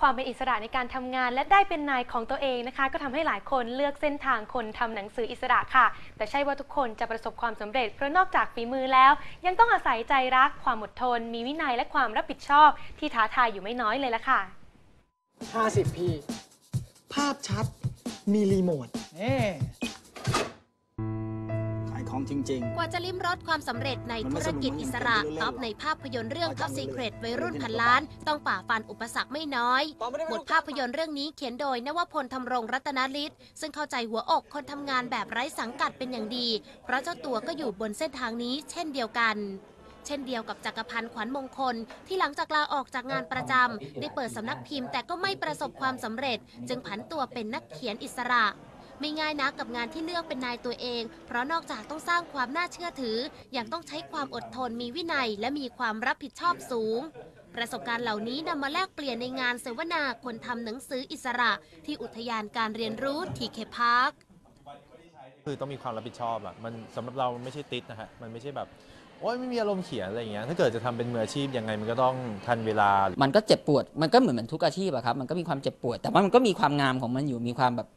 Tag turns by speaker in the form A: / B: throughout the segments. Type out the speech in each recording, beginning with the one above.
A: ความเป็นอิสระในการทำงาน และได้เป็นนายของตัวเองนะคะ ก็ทำให้หลายคนเลือกเส้นทางคนทำหนังสืออิสระค่ะ แต่ใช่ว่าทุกคนจะประสบความสำเร็จเพราะนอกจากฝีมือแล้ว ยังต้องอาศัยใจรัก ความอดทน มีวินัยและความรับผิดชอบ ที่ท้าทายอยู่ไม่น้อยเลยละค่ะ
B: 50พี่ภาพชัด มีรีโมท
C: นี่
B: ขายของ จริง
D: กว่าจะลิ้มรสความสำเร็จในธุรกิจอิสระท็อปในภาพยนตร์เรื่อง Top Secret วัยรุ่นพันล้าน ต้องฝ่าฟันอุปสรรคไม่น้อยบทภาพยนตร์เรื่องนี้เขียนโดยนวพลธำรงรัตนฤทธิ์ซึ่งเข้าใจหัวอกคนทำงานแบบไร้สังกัดเป็นอย่างดี เพราะเจ้าตัวก็อยู่บนเส้นทางนี้เช่นเดียวกันเช่นเดียวกับจักรพันธ์ขวัญมงคล ที่หลังจากลาออกจากงานประจำได้เปิดสำนักพิมพ์แต่ก็ไม่ประสบความสำเร็จ จึงผันตัวเป็นนักเขียนอิสระ ไม่ง่ายนะกับงานที่เลือกเป็นนายตัวเอง เพราะนอกจากต้องสร้างความน่าเชื่อถือ ยังต้องใช้ความอดทนมีวินัย และมีความรับผิดชอบสูง ประสบการณ์เหล่านี้นำมาแลกเปลี่ยนในงานเสวนาคนทำหนังสืออิสระ ที่อุทยานการเรียนรู้ทีเคพาร์ค
E: คือต้องมีความรับผิดชอบอะมันสำหรับเรามันไม่ใช่ติดนะฮะมันไม่ใช่แบบโอ๊ยไม่มีอารมณ์เขียนอะไรอย่างเงี้ยถ้าเกิดจะทำเป็นมืออาชีพยังไงมันก็ต้องทันเวลา
F: มันก็เจ็บปวด มันก็เหมือนเหมือนทุกอาชีพอะครับ มันก็มีความเจ็บปวด แต่ว่ามันก็มีความงามของมันอยู่ มีความแบบ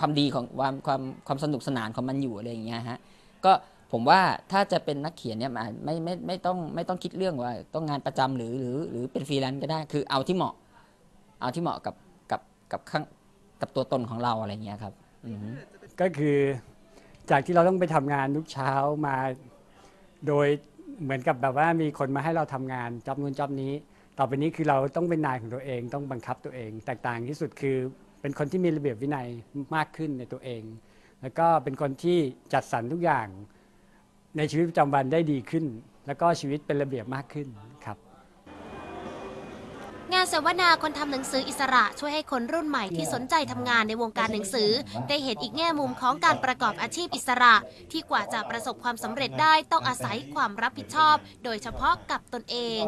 F: ความดีของความความความสนุกสนานของมันอยู่อะไรอย่างเงี้ยฮะก็ผมว่าถ้าจะเป็นนักเขียนเนี่ยมันไม่ไม่ไม่ต้องไม่ต้องคิดเรื่องว่าต้องงานประจำหรือหรือหรือเป็นฟรีแลนซ์ก็ได้คือเอาที่เหมาะ เอาที่เหมาะกับกับกับข้างกับตัวตนของเราอะไรอย่างเงี้ยครับอือฮึ
G: ก็คือจากที่เราต้องไปทำงานทุกเช้ามาโดยเหมือนกับแบบว่ามีคนมาให้เราทำงานจ็อบนู้นจ็อบนี้ ต่อไปนี้คือเราต้องเป็นนายของตัวเองต้องบังคับตัวเอง แตกต่างที่สุดคือ เป็นคนที่มีระเบียบวินัยมากขึ้นในตัวเอง แล้วก็เป็นคนที่จัดสรรทุกอย่างในชีวิตประจำวันได้ดีขึ้น แล้วก็ชีวิตเป็นระเบียบมากขึ้นครับ
D: งานเสวนาคนทำหนังสืออิสระช่วยให้คนรุ่นใหม่ที่สนใจทำงานในวงการหนังสือ ได้เห็นอีกแง่มุมของการประกอบอาชีพอิสระ ที่กว่าจะประสบความสำเร็จได้ต้องอาศัยความรับผิดชอบ โดยเฉพาะกับตนเอง